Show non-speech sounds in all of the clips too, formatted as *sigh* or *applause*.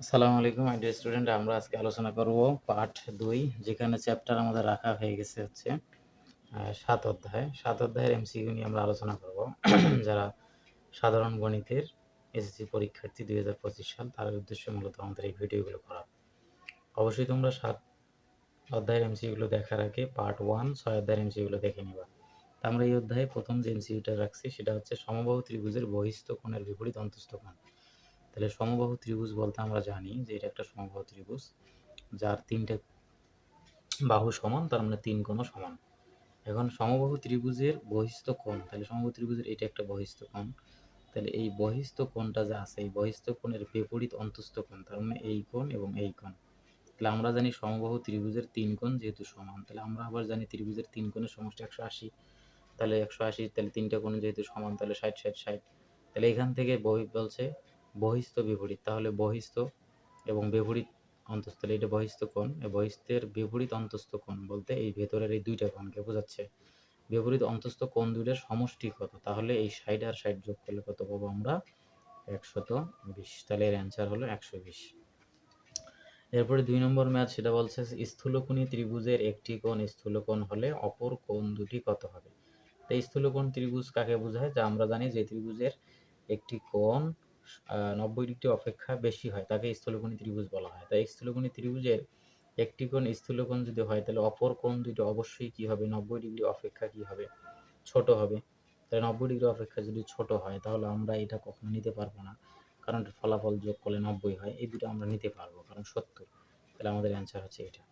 আসসালামু আলাইকুম my dear student আমরা আজকে আলোচনা করব পার্ট দুই, যেখানে চ্যাপ্টার আমাদের রাখা হয়ে গেছে হচ্ছে সাত অধ্যায়। সাত অধ্যায়ের এমসিকিউ নিয়ে আমরা আলোচনা করব। *clears throat* যারা সাধারণ গণিতের এসএসসি পরীক্ষার্থী দুই হাজার পঁচিশ সাল তার উদ্দেশ্যে মূলত আমাদের এই ভিডিওগুলো করা। অবশ্যই তোমরা সাত অধ্যায়ের এমসিকিউগুলো দেখার আগে পার্ট ওয়ান, ছয় অধ্যায়ের এমসিকিউগুলো দেখে নিবা। আমরা এই অধ্যায়ে প্রথম যে এমসিকিউটা রাখছি, সেটা হচ্ছে সমবাহু ত্রিভুজের বহিস্থ কোণের বিপরীত অন্তস্থ কোণ। তাহলে সমবাহু ত্রিভুজ বলতে আমরা জানি যে এটা একটা সমবাহু ত্রিভুজ, যার তিনটে বাহু সমান, তার মানে তিন কোণও সমান। এখন সমবাহু ত্রিভুজের বহিস্থ কোণ, তাহলে সমবাহু ত্রিভুজের এটা একটা বহিস্থ কোণ। তাহলে এই বহিস্থ কোণটা যা আছে, এই বহিস্থ কোণের বিপরীত অন্তস্থ কোণ, তার মানে এই কোণ এবং এই কোণ। তাহলে আমরা জানি সমবাহু ত্রিভুজের তিন কোণ যেহেতু সমান, তাহলে আমরা আবার জানি ত্রিভুজের তিন কোণের সমষ্টি একশো আশি। তাহলে একশো আশি, তাহলে তিনটা কোণ যেহেতু সমান, তাহলে ষাট ষাট ষাট। তাহলে এখান থেকে বহি বলছে বহিস্থ বিপরীত, তাহলে বহিস্থ এবং বিপরীত অন্তস্থ এটা বহিস্থ কোণ বহিস্থের বিপরীত অন্তস্থ কোণ বলতে এই ভেতরের এই দুইটা কোণকে বোঝাচ্ছে। বিপরীত অন্তস্থ কোণ দুইটার সমষ্টি কত? তাহলে এই সাইড আর সাইড যোগ করলে কত পাবো আমরা? একশত বিশ। তাহলে এর অ্যান্সার হলো একশো বিশ। এরপরে দুই নম্বর ম্যাথ, সেটা বলছে স্থূলকোণী ত্রিভুজের একটি কোণ, স্থূলকোণ হলে অপর কোণ দুটি কত হবে? তো স্থূলকোণ ত্রিভুজ কাকে বোঝায়? যা আমরা জানি যে ত্রিভুজের একটি কোণ নব্বই ডিগ্রি অপেক্ষা বেশি হয়, তাকে স্থূলকোণী ত্রিভুজ বলা হয়। তাই স্থূলকোণী ত্রিভুজের একটি কোণ স্থূলকোণ যদি হয়, তাহলে অপর কোণ দুটো অবশ্যই কি হবে? নব্বই ডিগ্রি অপেক্ষা কি হবে? ছোট হবে। তাহলে নব্বই ডিগ্রি অপেক্ষা যদি ছোট হয়, তাহলে আমরা এটা কখনো নিতে পারব না। কারণ ফলাফল যোগ করলে নব্বই হয়, এই দুটো আমরা নিতে পারব, কারণ সত্তর। তাহলে আমাদের অ্যান্সার হচ্ছে এটা।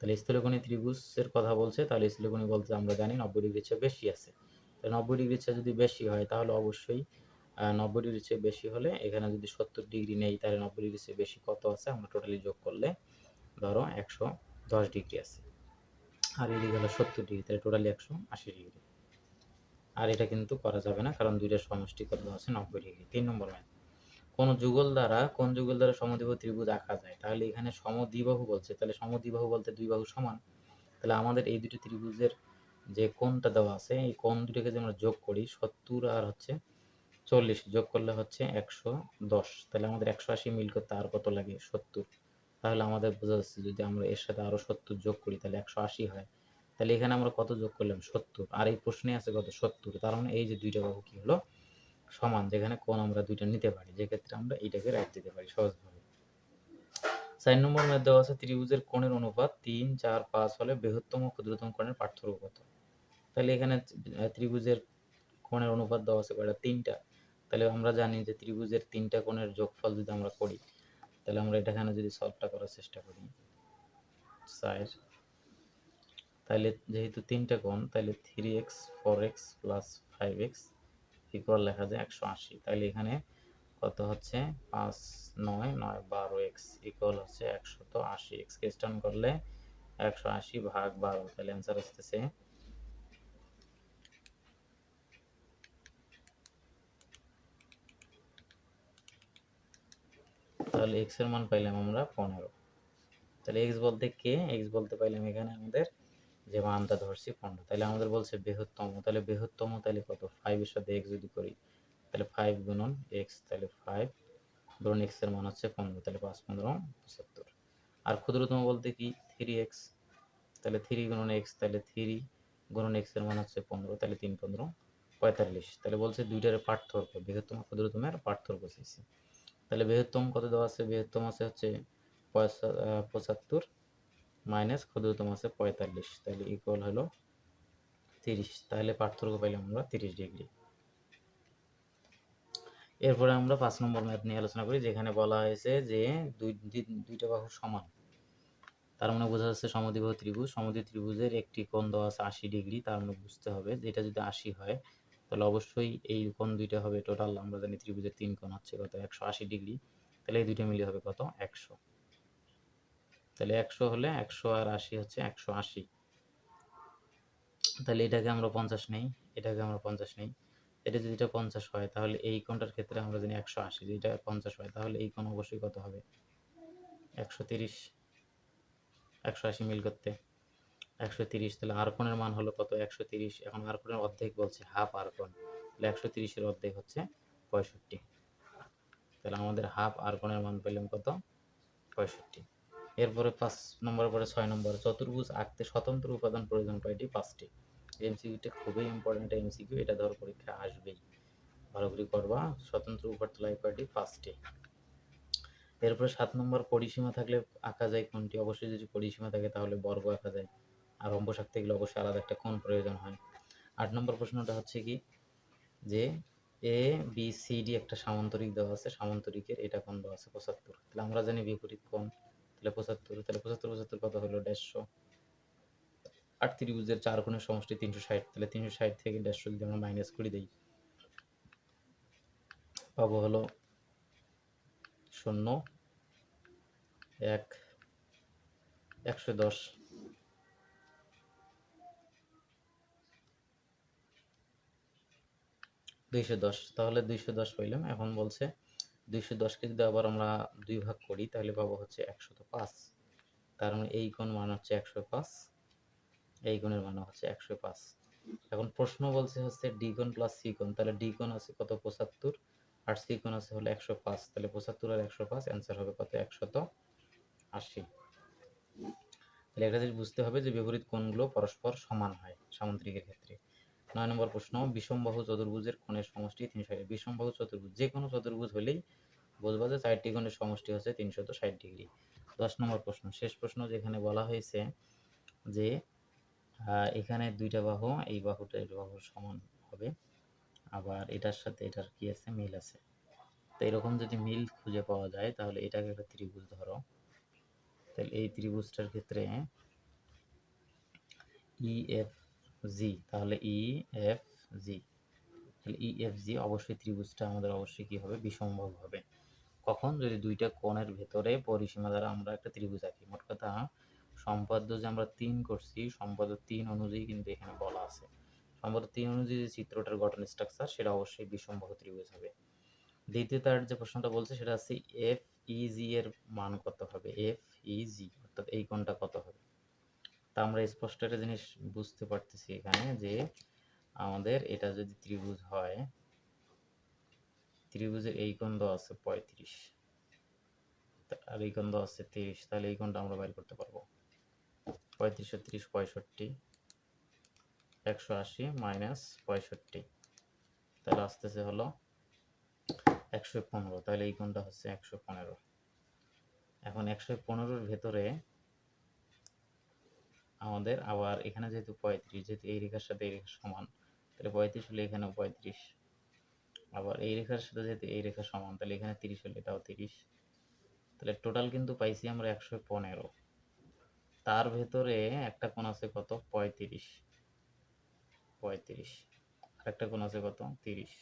তাহলে স্থূলকোণী ত্রিভুজের কথা বলছে, তাহলে স্থূলকোণী বলতে আমরা জানি নব্বই ডিগ্রির চেয়ে বেশি আছে। তাহলে নব্বই ডিগ্রির চেয়ে যদি বেশি হয়, তাহলে অবশ্যই নব্বই ডিগ্রির চেয়ে বেশি হলে এখানে যদি সত্তর ডিগ্রি নেই, তাহলে নব্বই ডিগ্রির চেয়ে বেশি কত আছে? আমরা টোটালি যোগ করলে ধরো একশো দশ ডিগ্রি আছে। আর এদিকে হলো সত্তর ডিগ্রি, তাহলে টোটালি একশো আশি ডিগ্রি। আর এটা কিন্তু করা যাবে না, কারণ দুইটার সমষ্টি কত আছে, নব্বই ডিগ্রি, তিন নম্বর ম্যাথ কোন যুগল দ্বারা, কোন যুগল দ্বারা সমদ্বিবাহু ত্রিভুজ আঁকা যায়? তাহলে এখানে সমদ্বিবাহু বলছে, তাহলে সমদ্বিবাহু বলতে দুই বাহু সমান। তাহলে আমাদের এই দুটি ত্রিভুজের যে কোণটা দেওয়া আছে, এই কোণ দুটোকে যদি আমরা যোগ করি, সত্তর আর হচ্ছে চল্লিশ যোগ করলে হচ্ছে একশো দশ। তাহলে আমাদের একশো আশি মিল করতে আর কত লাগে? সত্তর। তাহলে আমাদের বোঝা যাচ্ছে যদি আমরা এর সাথে আরও সত্তর যোগ করি, তাহলে একশো আশি হয়। তাহলে এখানে আমরা কত যোগ করলাম? সত্তর। আর এই প্রশ্নে আছে কত? সত্তর। তার মানে এই যে দুইটা বাহু কি হলো? সমান, যেখানে কোন আমরা দুইটা নিতে পারি। যে ক্ষেত্রে আমরা এইটাকে রাখ দিতে পারি সহজভাবে। চার নম্বর ম্যাথ দেওয়া আছে, ত্রিভুজের কোণের অনুপাত তিন, চার, পাঁচ হলে বৃহত্তম ক্ষুদ্রতম কোণের পার্থক্য কত? তাহলে এখানে ত্রিভুজের কোণের অনুপাত দেওয়া আছে কয়টা? তিনটা। তাহলে আমরা জানি যে ত্রিভুজের তিনটা কোণের যোগফল যদি আমরা করি, তাহলে আমরা এটা এখানে যদি সলভটা করার চেষ্টা করি চার তাহলে যেহেতু তিনটা কোণ, তাহলে three x four x plus five x equal লেখা যায় একশো আশি। তাহলে এখানে কত হচ্ছে? পাঁচ, নয় নয়, বারো এক্স ইকুয়াল হচ্ছে একশত আশি। এক্স কে করলে একশো আশি ভাগ বারো, তাহলে অ্যান্সার আসতেছে তাহলে এক্সের মান পাইলাম আমরা পনেরো। তাহলে এক্স বলতে কে? এক্স বলতে পাইলাম এখানে আমাদের যে মানটা ধরছি পনেরো। তাহলে আমাদের বলছে বৃহত্তম। তাহলে বৃহত্তম তাহলে কত? ফাইভ এর সাথে এক্স যদি করি, তাহলে ফাইভ গুণন এক্স তাহলে ফাইভ ধরুন এক্সের মান হচ্ছে পনেরো, তাহলে পাঁচ পনেরো, পঁচাত্তর। আর ক্ষুদ্রতম বলতে কি? থ্রি এক্স তাহলে থ্রি গুণন এক্স তাহলে থ্রি গুণন এক্সের মান হচ্ছে পনেরো, তাহলে তিন পনেরো, পঁয়তাল্লিশ। তাহলে বলছে দুইটার পার্থক্য, বৃহত্তম ক্ষুদ্রতমের পার্থক্য চাইছে। তাহলে বৃহত্তম কত দেওয়া আছে? বৃহত্তম আছে হচ্ছে পঁচাত্তর মাইনাস ক্ষুদ্রতম আছে পঁয়তাল্লিশ। তাহলে ইকুয়াল হলো তিরিশ। তাহলে পার্থক্য পাইলাম আমরা তিরিশ ডিগ্রি এরপরে আমরা পাঁচ নম্বর ম্যাথ নিয়ে আলোচনা করি, যেখানে বলা হয়েছে যে দুই, দুই- দুইটা বাহু সমান। তার মানে বোঝা যাচ্ছে সমদ্বিবাহু ত্রিভুজ। সমদ্বিবাহু ত্রিভুজের একটি কোণ দেওয়া আছে আশি ডিগ্রি তার মানে বুঝতে হবে যে এটা যদি আশি হয় তাহলে অবশ্যই এই কোণ দুইটা হবে টোটাল আমরা জানি ত্রিভুজের তিন কোণ হচ্ছে কত? একশো আশি ডিগ্রি। তাহলে এই দুইটা মিলে হবে কত? একশো। তাহলে একশো হলে একশো আর আশি হচ্ছে একশো আশি। তাহলে এটাকে আমরা পঞ্চাশ নেই, এটাকে আমরা পঞ্চাশ নেই। এটা যদি এটা পঞ্চাশ হয়, তাহলে এই কোণটার ক্ষেত্রে আমরা জানি একশো আশি। যদি এটা পঞ্চাশ হয়, তাহলে এই কোণ অবশ্যই কত হবে? একশো তিরিশ। একশো আশি মিল করতে। একশো তিরিশ, তাহলে আর কোণের মান হলো কত? একশো তিরিশ। এখন আর কোণের অর্ধেক বলছে হাফ আর কোণ। তাহলে একশো তিরিশের অর্ধেক হচ্ছে পঁয়ষট্টি। তাহলে আমাদের হাফ আর কোণের মান পেলাম কত? পঁয়ষট্টি। এরপরে পাঁচ নম্বর পরে ছয় নম্বর। চতুর্ভুজ আঁকতে স্বতন্ত্র উপাদান প্রয়োজন কয়টি? পাঁচটি। এমসিকিউটা খুবই ইম্পর্টেন্ট এমসিকিউ এটা ধর পরীক্ষা আসবেই। ভালো করে করবা। স্বতন্ত্র উপাদান কয়টি? পাঁচটি। এরপরে সাত নম্বর, পরিসীমা থাকলে আঁকা যায় কোনটি? অবশ্যই যদি পরিসীমা থাকে তাহলে বর্গ আঁকা যায়। আর রম্বস আঁকতে গেলে অবশ্যই আলাদা একটা কোণ প্রয়োজন হয়? আট নম্বর প্রশ্নটা হচ্ছে কি? যে এ বি সি ডি একটা সামান্তরিক দেওয়া আছে, সামান্তরিকের এটা কোণ দেওয়া আছে? পঁচাত্তর। তাহলে আমরা জানি বিপরীত কোণ তাহলে পঁচাত্তর তাহলে পঁচাত্তর পঁচাত্তর কত হলো? দেড়শো। আট ত্রিভুজের চার কোণের সমষ্টি তিনশো ষাট। তাহলে তিনশো ষাট থেকে দেড়শো যদি আমরা মাইনাস করে দিই, পাবো হলো শূন্য, এক, একশো দশ। দুইশো দশ, তাহলে দুইশো দশ পাইলাম। এখন বলছে দুইশো দশকে যদি আবার আমরা দুই ভাগ করি, তাহলে পাবো হচ্ছে একশত পাঁচ। তার মানে এই কোণ মান হচ্ছে একশো পাঁচ, এই কোণের মান হচ্ছে একশো পাঁচ। এখন প্রশ্ন বলছে হচ্ছে ডি কোণ প্লাস সি কোণ তাহলে ডি আছে কত? পঁচাত্তর। আর সি কোণ আছে হলো একশো পাঁচ, তাহলে পঁচাত্তর আর একশো পাঁচ, অ্যান্সার হবে কত? একশত আশি। তাহলে একটা জিনিস বুঝতে হবে যে বিপরীত কোণগুলো পরস্পর সমান হয় সামান্তরিকের ক্ষেত্রে। নয় নম্বর প্রশ্ন, বিষমবাহু চতুর্ভুজের কোণের সমষ্টি তিনশো ষাট বিষমবাহু চতুর্ভুজ যে কোনো চতুর্ভুজ হলেই বুঝবা যে চারটি কোণের সমষ্টি হচ্ছে তিনশত ষাট ডিগ্রি। দশ নম্বর প্রশ্ন, শেষ প্রশ্ন যেখানে বলা হয়েছে যে এখানে দুইটা বাহু, এই বাহুটা এই বাহুর সমান হবে। আবার এটার সাথে এটার কি আছে? মিল আছে। তো এরকম যদি মিল খুঁজে পাওয়া যায়, তাহলে এটাকে একটা ত্রিভুজ ধরো। তাহলে এই ত্রিভুজটার ক্ষেত্রে ই এফ জি, তাহলে ই এফ জি তাহলে ই এফ জি অবশ্যই ত্রিভুজটা আমাদের অবশ্যই কি হবে? বিষমবাহু হবে। কখন? যদি দুইটা কোণের ভেতরে পরিসীমা দ্বারা আমরা একটা ত্রিভুজ আঁকি। মোট কথা, সম্পাদ্য যে আমরা তিন করছি, সম্পাদ্য তিন অনুযায়ী কিন্তু এখানে বলা আছে। সম্পাদ্য তিন অনুযায়ী যে চিত্রটার গঠন স্ট্রাকচার সেটা অবশ্যই বিষমবাহু ত্রিভুজ হবে। দ্বিতীয় তার যে প্রশ্নটা বলছে, সেটা হচ্ছে এফ ই জি এর মান কত হবে? এফ ই জি অর্থাৎ এই কোণটা কত হবে? তা আমরা স্পষ্ট একটা জিনিস বুঝতে পারতেছি এখানে যে আমাদের এটা যদি ত্রিভুজ হয়, ত্রিভুজের এই দেওয়া আছে পঁয়ত্রিশ। আর এই দেওয়া আছে তিরিশ, তাহলে এই কোণটা আমরা বের করতে পারব। পঁয়ত্রিশশো তিরিশ পঁয়ষট্টি, একশো আশি মাইনাস পঁয়ষট্টি। তাহলে আসতেছে হলো একশো পনেরো, তাহলে এই কোণটা হচ্ছে একশো পনেরো। এখন একশো পনেরোর ভেতরে আমাদের, আবার এখানে যেহেতু পঁয়ত্রিশ, যেহেতু এই রেখার সাথে এই রেখা সমান, তাহলে পঁয়ত্রিশ হলে এখানেও পঁয়ত্রিশ। আবার এই রেখার সাথে যেহেতু এই রেখা সমান, তাহলে এখানে তিরিশ হলে এটাও তিরিশ। তাহলে টোটাল কিন্তু পাইছি আমরা একশো পনেরো। তার ভেতরে একটা কোণ আছে কত? পঁয়ত্রিশ। পঁয়ত্রিশ। আর একটা কোণ আছে কত? তিরিশ।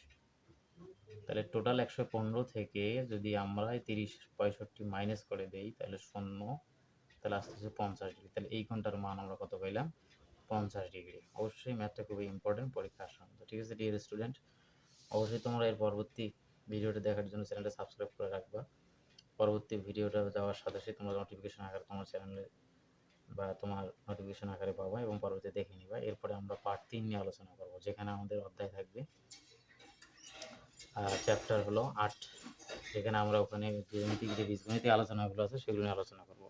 তাহলে টোটাল একশো পনেরো থেকে যদি আমরা তিরিশ পঁয়ষট্টি মাইনাস করে দেই, তাহলে শূন্য তাহলে আসতেছে পঞ্চাশ ডিগ্রি। তাহলে এই কোণটার মান আমরা কত পাইলাম? পঞ্চাশ ডিগ্রি। অবশ্যই ম্যাথটা খুবই ইম্পর্টেন্ট পরীক্ষা আসার মতো ঠিক আছে ডিয়ার স্টুডেন্ট অবশ্যই তোমরা এর পরবর্তী ভিডিওটা দেখার জন্য চ্যানেলটা সাবস্ক্রাইব করে রাখবা। পরবর্তী ভিডিওটা যাওয়ার সাথে সাথে তোমরা নোটিফিকেশন আকারে তোমার চ্যানেলে বা তোমার নোটিফিকেশন আকারে পাবা এবং পরবর্তী দেখে নিবা। এরপরে আমরা পার্ট তিন নিয়ে আলোচনা করব, যেখানে আমাদের অধ্যায় থাকবে। চ্যাপ্টার হলো আট, যেখানে আমরা ওখানে যে বীজগণিত আলোচনাগুলো আছে, সেগুলো নিয়ে আলোচনা করব।